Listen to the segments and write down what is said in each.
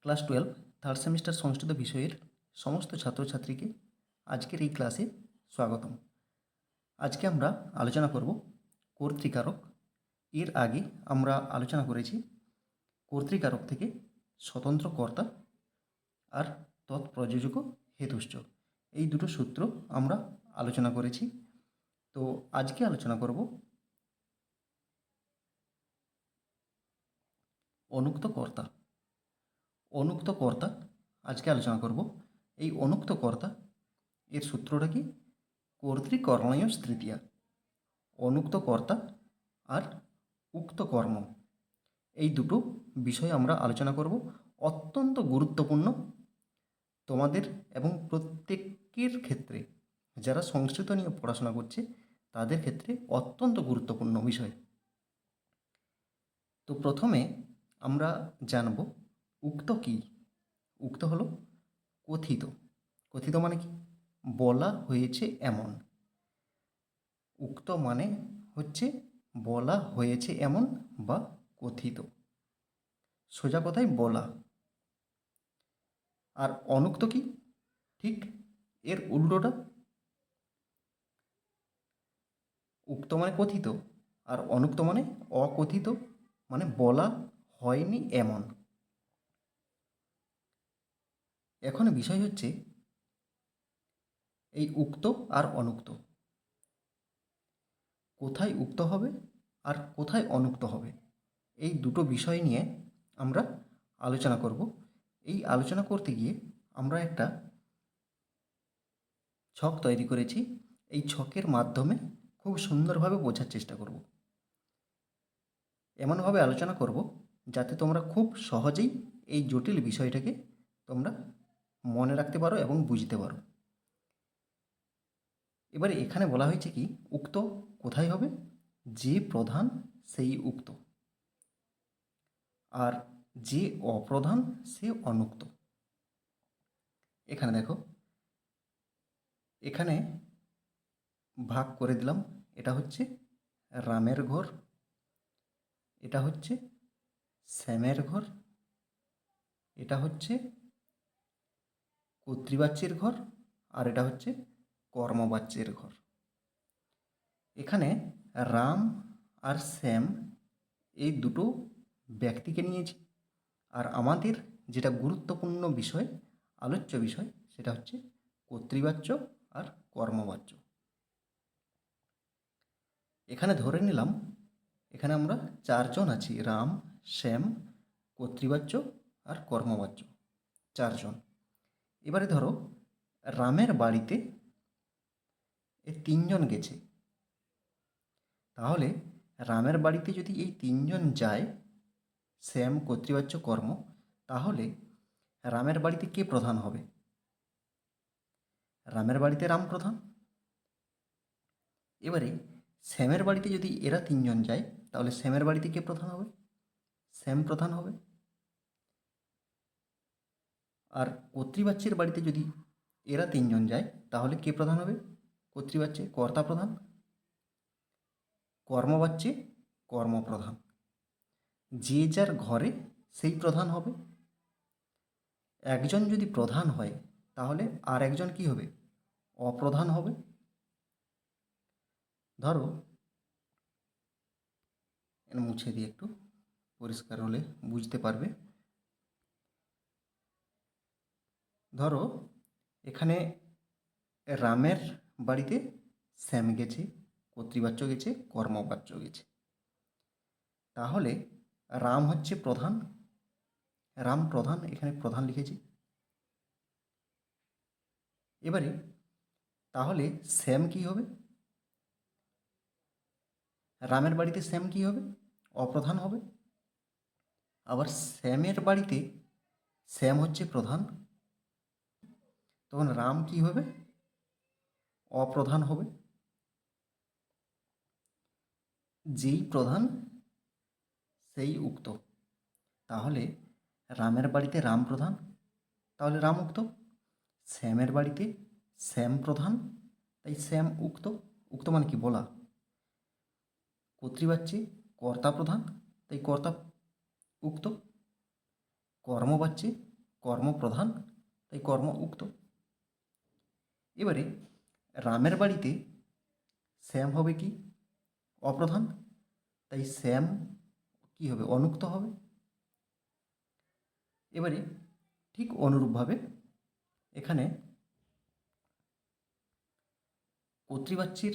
Class twelve third semester Sanskrit বিষয়ের সমস্ত ছাত্রছাত্রীকে আজকের এই ক্লাসে স্বাগতম। আজকে আমরা আলোচনা করব কর্তৃকারক। এর আগে আমরা আলোচনা করেছি কর্তৃকারক থেকে স্বতন্ত্র কর্তা আর তৎপ্রযোজক হেতুশ্চ। এই দুটো সূত্র আমরা আলোচনা করেছি। তো আজকে আলোচনা করব অনুক্ত কর্তা। অনুক্ত কর্তা আজকে আলোচনা করব, এই অনুক্ত কর্তা এর সূত্রটা কি? কর্তৃকর্ণীয় তৃতীয়া অনুক্ত কর্তা আর উক্ত কর্ম এই দুটো বিষয় আমরা আলোচনা করব, অত্যন্ত গুরুত্বপূর্ণ তোমাদের এবং প্রত্যেকের ক্ষেত্রে। যারা সংস্কৃত নিয়ে পড়াশোনা করছে, তাদের ক্ষেত্রে অত্যন্ত গুরুত্বপূর্ণ বিষয়। তো প্রথমে আমরা জানব উক্ত কি? উক্ত হলো কথিত। কথিত মানে কি? বলা হয়েছে এমন। উক্ত মানে হচ্ছে বলা হয়েছে এমন বা কথিত। সোজা কথায় বলা। আর অনুক্ত কি? ঠিক এর উল্টোটা। উক্ত মানে কথিত, আর অনুক্ত মানে অকথিত মানে বলা হয়নি এমন। এখন বিষয় হচ্ছে এই উক্ত আর অনুক্ত। কোথায় উক্ত হবে আর কোথায় অনুক্ত হবে? এই দুটো বিষয় নিয়ে আমরা আলোচনা করব। এই আলোচনা করতে গিয়ে আমরা একটা ছক তৈরি করেছি। এই ছকের মাধ্যমে খুব সুন্দরভাবে বোঝার চেষ্টা করব। এমনভাবে আলোচনা করব যাতে তোমরা খুব সহজেই এই জটিল বিষয়টাকে তোমরা মনে রাখতে পারো এবং বুঝতে পারো। এবারে এখানে বলা হয়েছে কি, উক্ত কোথায় হবে? যে প্রধান, সেই উক্ত। আর যে অপ্রধান, সে অনুক্ত। এখানে দেখো, এখানে ভাগ করে দিলাম। এটা হচ্ছে রামের ঘর, এটা হচ্ছে শ্যামের ঘর, এটা হচ্ছে কর্তৃবাচ্যের ঘর আর এটা হচ্ছে কর্মবাচ্যের ঘর। এখানে রাম আর শ্যাম এই দুটো ব্যক্তিকে নিয়েছি। আর আমাদের যেটা গুরুত্বপূর্ণ বিষয়, আলোচ্য বিষয়, সেটা হচ্ছে কর্তৃবাচ্য আর কর্মবাচ্য। এখানে ধরে নিলাম, এখানে আমরা চারজন আছি, রাম, শ্যাম, কর্তৃবাচ্য আর কর্মবাচ্য, চারজন। এবারে ধরো, রামের বাড়িতে এ তিনজন গেছে। তাহলে রামের বাড়িতে যদি এই তিনজন যায়, শ্যাম, কর্তৃবাচ্য, কর্ম, তাহলে রামের বাড়িতে কে প্রধান হবে? রামের বাড়িতে রাম প্রধান। এবারে শ্যামের বাড়িতে যদি এরা তিনজন যায়, তাহলে শ্যামের বাড়িতে কে প্রধান হবে? শ্যাম প্রধান হবে। আর কর্তৃবাচ্যের বাড়িতে যদি এরা তিনজন যায়, তাহলে কে প্রধান হবে? কর্তৃবাচ্যে, কর্তা প্রধান, কর্মবাচ্যে, কর্মপ্রধান। যে যার ঘরে সেই প্রধান হবে। একজন যদি প্রধান হয়, তাহলে আর একজন কি হবে? অপ্রধান হবে। ধরো মুছে দিয়ে একটু পরিষ্কার হলে বুঝতে পারবে। ধরো, এখানে রামের বাড়িতে শ্যাম গেছে কর্তৃবাচ্য গেছে কর্মবাচ্য গেছে। তাহলে রাম হচ্ছে প্রধান। রাম প্রধান, এখানে প্রধান লিখেছি। এবারে, তাহলে শ্যাম কি হবে? রামের বাড়িতে শ্যাম কি হবে? অপ্রধান হবে। আবার শ্যামের বাড়িতে শ্যাম হচ্ছে প্রধান। তখন রাম কি হবে? অপ্রধান হবে। যেই প্রধান, সেই উক্ত। তাহলে রামের বাড়িতে রাম প্রধান, তাহলে রাম উক্ত। শ্যামের বাড়িতে শ্যাম প্রধান, তাই শ্যাম উক্ত। উক্ত মানে কি? বলা। কর্তৃবাচ্যে কর্তা প্রধান, তাই কর্তা উক্ত। কর্মবাচ্যে কর্মপ্রধান, তাই কর্ম উক্ত। এবারে রামের বাড়িতে শ্যাম হবে কি? অপ্রধান। তাই শ্যাম কি হবে? অনুক্ত হবে। এবারে ঠিক অনুরূপভাবে এখানে কর্তৃবাচ্যের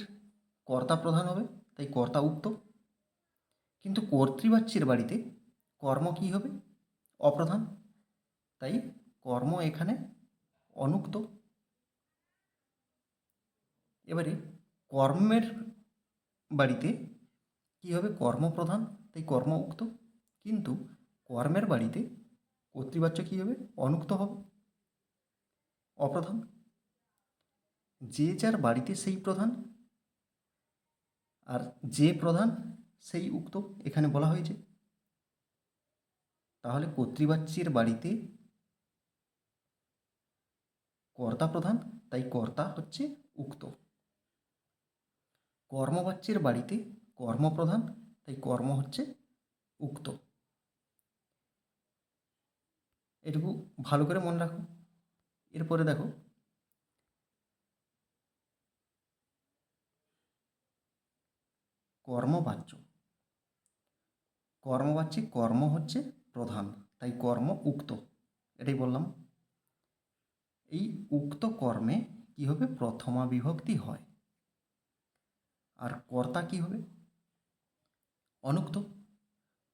কর্তা প্রধান হবে, তাই কর্তা উক্ত। কিন্তু কর্তৃবাচ্যের বাড়িতে কর্ম কি হবে? অপ্রধান। তাই কর্ম এখানে অনুক্ত। এবারে কর্মের বাড়িতে কি হবে কর্মপ্রধান? তাই কর্ম উক্ত কিন্তু কর্মের বাড়িতে কর্তৃবাচ্য কী হবে অনুক্ত হবে। অপ্রধান। যে যার বাড়িতে সেই প্রধান আর যে প্রধান সেই উক্ত, এখানে বলা হয়েছে। তাহলে কর্তৃবাচ্যের বাড়িতে কর্তা প্রধান, তাই কর্তা হচ্ছে উক্ত। কর্মবাচ্যের বাড়িতে কর্মপ্রধান, তাই কর্ম হচ্ছে উক্ত। এটুকু ভালো করে মনে রাখো। এরপরে দেখো, কর্মবাচ্য। কর্মবাচ্যে কর্ম হচ্ছে প্রধান, তাই কর্ম উক্ত। এটাই বললাম। এই উক্ত কর্মে কি হবে? প্রথমা বিভক্তি হয়। আর কর্তা কি হবে? অনুক্ত।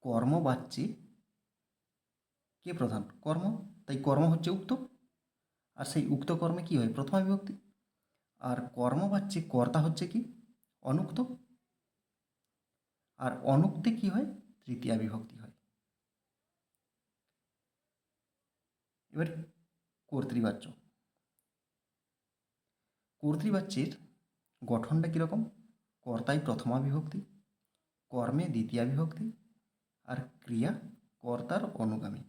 কর্ম বাচ্চে। কে প্রধান? কর্ম। তাই কর্ম হচ্ছে উক্ত। আর সেই উক্ত কর্মে কি হয়? প্রথমা বিভক্তি। আর কর্ম বাচ্চে কর্তা হচ্ছে কি? অনুক্ত। আর অনুক্তে কি হয়? তৃতীয়া বিভক্তি হয়। এবার কর্তৃবাচ্য। কর্তৃবাচ্যের গঠনটা কীরকম? কর্তায় প্রথমা বিভক্তি, কর্মে দ্বিতীয়া বিভক্তি আর ক্রিয়া কর্তার অনুগামী।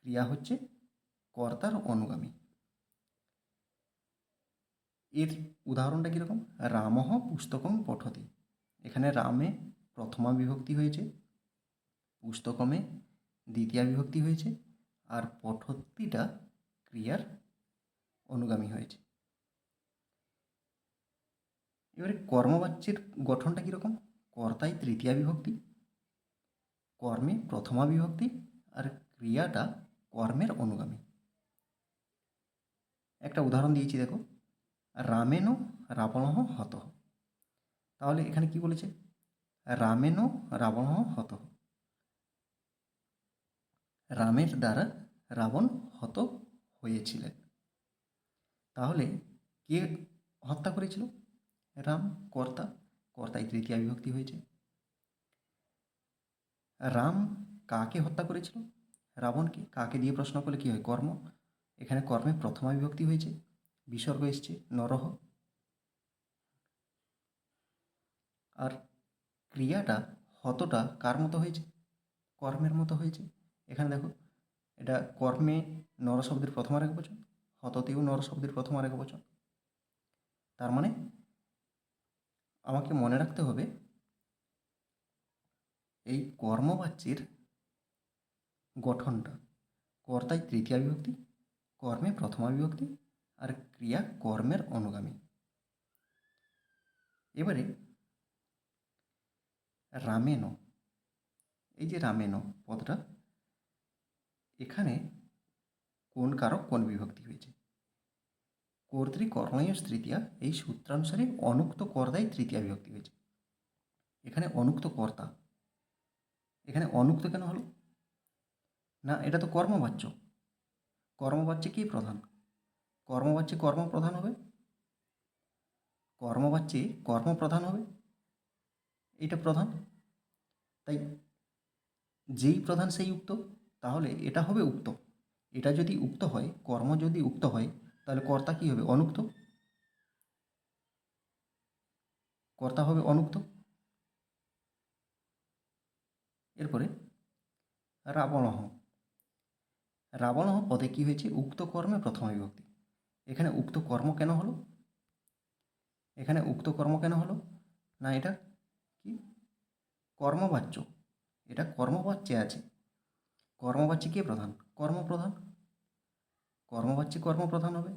ক্রিয়া হচ্ছে কর্তার অনুগামী। এর উদাহরণটা কীরকম? রামহ পুস্তকম পঠতি। এখানে রামে প্রথমা বিভক্তি হয়েছে, পুস্তকমে দ্বিতীয়া বিভক্তি হয়েছে আর পঠতিটা ক্রিয়ার অনুগামী হয়েছে। এবারে কর্মবাচ্যের গঠনটা কীরকম? কর্তায় তৃতীয়া বিভক্তি, কর্মে প্রথমা বিভক্তি, আর ক্রিয়াটা কর্মের অনুগামী। একটা উদাহরণ দিয়েছি দেখো রামেন রাবণ হত। তাহলে এখানে কি বলেছে? রামেন রাবণ হত। রামের দ্বারা রাবণ হত হয়েছিলেন। তাহলে কে হত্যা করেছিল? রাম, কর্তা কর্তায় তৃতীয়া বিভক্তি হয়েছে। রাম কাকে হত্যা করেছিল? রাবণকে। কাকে দিয়ে প্রশ্ন করলে কী হয়? কর্ম। এখানে কর্মে প্রথমা বিভক্তি হয়েছে। বিসর্গ এসছে, নরহ। আর ক্রিয়াটা হতটা কার মতো হয়েছে? কর্মের মতো হয়েছে। এখানে দেখো, এটা কর্মে নর শব্দের প্রথম আর এক বচন, হততেও নর শব্দের প্রথম আর এক বচন। তার মানে আমাকে মনে রাখতে হবে, এই কর্মবাচ্যের গঠনটা কর্তায় তৃতীয়া বিভক্তি, কর্মে প্রথমা বিভক্তি আর ক্রিয়া কর্মের অনুগামী। এবারে রামেন এই যে রামেন পদটা, এখানে কোন কারক কোন বিভক্তি হয়েছে? কর্তৃকর্ণীয় তৃতীয়া এই সূত্রানুসারে অনুক্ত কর্তাই তৃতীয়া বিভক্তি হয়েছে। এখানে অনুক্ত কর্তা। এখানে অনুক্ত কেন হলো? না, এটা তো কর্মবাচ্য। কর্মবাচ্যে কী প্রধান? কর্মবাচ্যে কর্ম প্রধান হবে? কর্মবাচ্যে কর্ম প্রধান হবে? এটা প্রধান? তাই যেই প্রধান সেই উক্ত, তাহলে এটা হবে উক্ত। এটা যদি উক্ত হয়, কর্ম যদি উক্ত হয় তাহলে কর্তা কী হবে? অনুক্ত? কর্তা হবে অনুক্ত? এরপরে রাবণহ রাবণহ পদে কী হয়েছে? উক্ত কর্মে প্রথম বিভক্তি। এখানে উক্ত কর্ম কেন হলো? এখানে উক্ত কর্ম কেন হলো? না, এটা কি? কর্মবাচ্য। এটা কর্মবাচ্যে আছে। কর্মবাচ্যে কে প্রধান? কর্মপ্রধান? কর্মবাচ্যে কর্মপ্রধান হবে।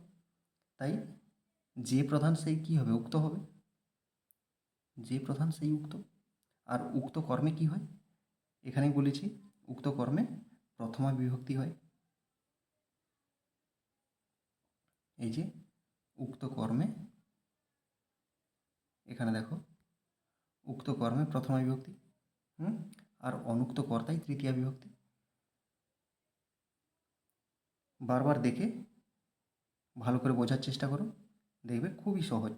তাই যে প্রধান সেই কী হবে? উক্ত হবে। যে প্রধান সেই উক্ত। আর উক্ত কর্মে কি হয়? এখানে বলেছি উক্ত কর্মে প্রথমা বিভক্তি হয়। এই যে উক্ত কর্মে এখানে দেখো, উক্ত কর্মে প্রথমা বিভক্তি, হুম? আর অনুক্ত কর্তাই তৃতীয়া বিভক্তি। বারবার দেখে ভালো করে বোঝার চেষ্টা করো দেখবে খুবই সহজ।